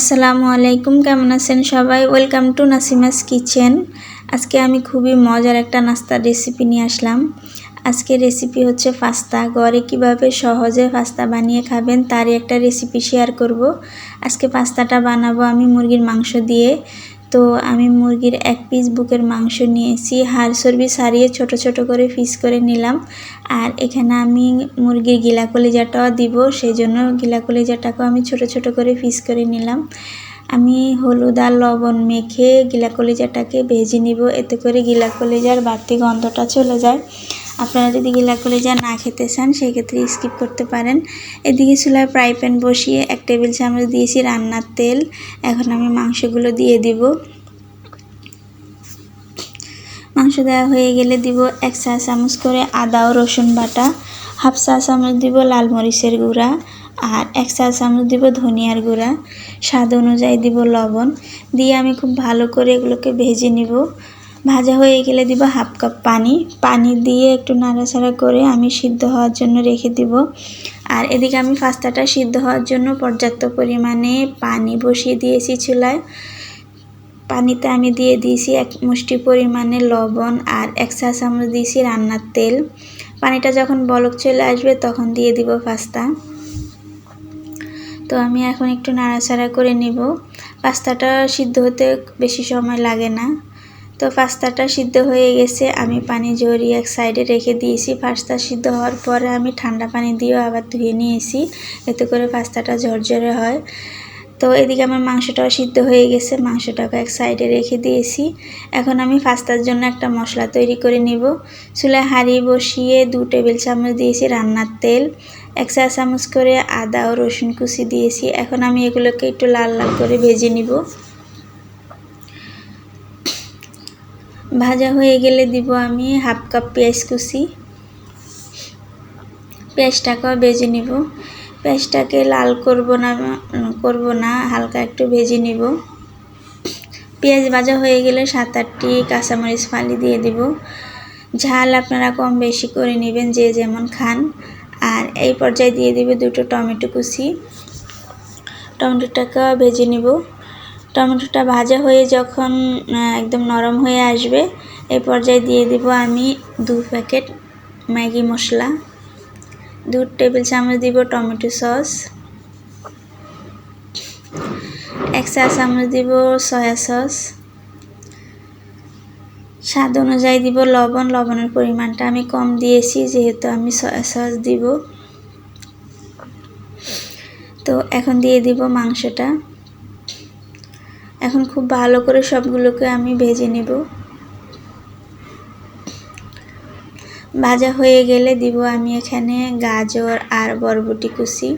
আসসালামু আলাইকুম, কেমন আছেন সবাই? ওয়েলকাম টু নাসিমাস কিচেন আজকে আমি খুবই মজার একটা নাস্তার রেসিপি নিয়ে আসলাম। আজকে রেসিপি হচ্ছে পাস্তা। ঘরে কীভাবে সহজে পাস্তা বানিয়ে খাবেন তারই একটা রেসিপি শেয়ার করব। আজকে পাস্তাটা বানাবো আমি মুরগির মাংস দিয়ে। তো আমি মুরগির এক পিস বুকের মাংস নিয়েছি। হাড় চর্বি সারিয়ে ছোট ছোট করে পিস করে নিলাম। আর এখানে আমি মুরগির গিলা কলিজাটাও দিব সেই জন্য গিলা কলিজাটাকেও আমি ছোট ছোট করে পিস করে নিলাম। আমি হলুদ আর লবণ মেখে গিলা কলিজাটাকে ভেজে নিব, এতে করে গিলা কলিজার বাড়তি গন্ধটা চলে যায়। আপনারা যদি গিলা কলিজা না খেতে চান, সেক্ষেত্রে স্কিপ করতে পারেন। এদিকে চুলায় ফ্রাই প্যান বসিয়ে এক টেবিল চামচ দিয়েছি রান্নার তেল। এখন আমি মাংসগুলো দিয়ে দিব। মাংস দেওয়া হয়ে গেলে দিব এক চা চামচ করে আদা ও রসুন বাটা, হাফ চা চামচ দিব লাল মরিচের গুঁড়া, আর এক চা চামচ দিব ধনিয়ার গুঁড়া। স্বাদ অনুযায়ী দিব লবণ। দিয়ে আমি খুব ভালো করে এগুলোকে ভেজে নিব। ভাজা হয়ে গেলে দিব হাফ কাপ পানি। পানি দিয়ে একটু নাড়াচাড়া করে আমি সিদ্ধ হওয়ার জন্য রেখে দিব। আর এদিকে আমি পাস্তাটা সিদ্ধ হওয়ার জন্য পর্যাপ্ত পরিমাণে পানি বসিয়ে দিয়েছি চুলায়। পানিতে আমি দিয়ে দিয়েছি এক মুষ্টি পরিমাণে লবণ আর এক চা চামচ দিয়েছি রান্নার তেল। পানিটা যখন বলক চলে আসবে তখন দিয়ে দিব পাস্তা। তো আমি এখন একটু নাড়াচাড়া করে নিব। পাস্তাটা সিদ্ধ হতে বেশি সময় লাগে না। তো পাস্তাটা সিদ্ধ হয়ে গেছে। আমি পানি ঝরিয়ে এক সাইডে রেখে দিয়েছি। পাস্তা সিদ্ধ হওয়ার পরে আমি ঠান্ডা পানি দিয়েও আবার ধুয়ে নিয়েছি। এতে করে পাস্তাটা ঝরঝরে হয়। তো এদিকে আমার মাংসটাও সিদ্ধ হয়ে গেছে। মাংসটাকে এক সাইডে রেখে দিয়েছি। এখন আমি পাস্তার জন্য একটা মশলা তৈরি করে নিব। চুলায় হাঁড়ি বসিয়ে দু টেবিল চামচ দিয়েছি রান্নার তেল। এক চা চামচ করে আদা ও রসুন কুচি দিয়েছি। এখন আমি এগুলোকে একটু লাল লাল করে ভেজে নিব। ভাজা হয়ে গেলে দিব আমি হাফ কাপ পেঁয়াজ কুচি। পেঁয়াজটাকেও ভেজে নিব। পেঁয়াজটাকে লাল করব না করব না, হালকা একটু ভেজে নিব। পেঁয়াজ ভাজা হয়ে গেলে সাত আটটি কাঁচামরিচ ফালি দিয়ে দিব। ঝাল আপনারা কম বেশি করে নেবেন, যে যেমন খান। আর এই পর্যায়ে দিয়ে দিবে দুটো টমেটো কুচি। টমেটোটাকে ভেজে নিব। টমেটোটা ভাজা হয়ে যখন একদম নরম হয়ে আসবে এই পর্যায়ে দিয়ে দিব আমি দু প্যাকেট ম্যাগি মশলা। দু টেবিল চামচ দিব টমেটো সস। এক চা চামচ দিব সয়া সস। স্বাদ অনুযায়ী দিব লবণ, লবণের পরিমাণটা আমি কম দিয়েছি, যেহেতু আমি সয়া সস দিব। তো এখন দিয়ে দিব মাংসটা। এখন খুব ভালো করে সবগুলোকে আমি ভেজে নেব। ভাজা হয়ে গেলে দিব আমি এখানে গাজর আর বরবটি কুচি।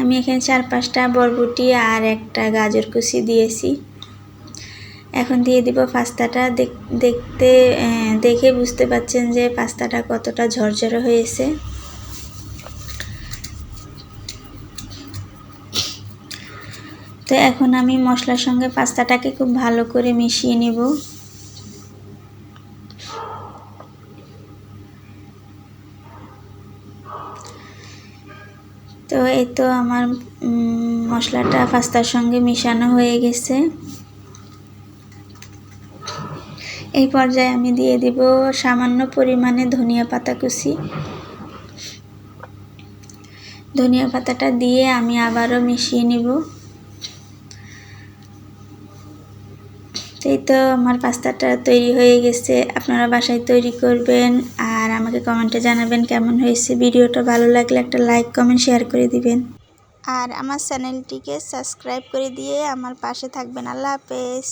আমি এখানে চার পাঁচটা বরবটি আর একটা গাজর কুচি দিয়েছি। এখন দিয়ে দিব পাস্তাটা। দেখতে দেখে বুঝতে পাচ্ছেন যে পাস্তাটা কতটা ঝরঝরে হয়েছে। তো এখন আমি মশলার সঙ্গে পাস্তাটাকে খুব ভালো করে মিশিয়ে নেব। তো এই তো আমার মশলাটা পাস্তার সঙ্গে মিশানো হয়ে গেছে। এই পর্যায়ে আমি দিয়ে দিব সামান্য পরিমাণে ধনিয়া পাতা কুচি। ধনিয়া পাতাটা দিয়ে আমি আবারও মিশিয়ে নিব। এই তো আমার পাস্তাটা তৈরি হয়ে গেছে, আপনারা বাসায় তৈরি করবেন আর আমাকে কমেন্টে জানাবেন কেমন হয়েছে ভিডিওটা। ভালো লাগলে একটা লাইক কমেন্ট শেয়ার করে দিবেন। আর আমার চ্যানেলটিকে সাবস্ক্রাইব করে দিয়ে আমার পাশে থাকবেন। আল্লাহ হাফেজ।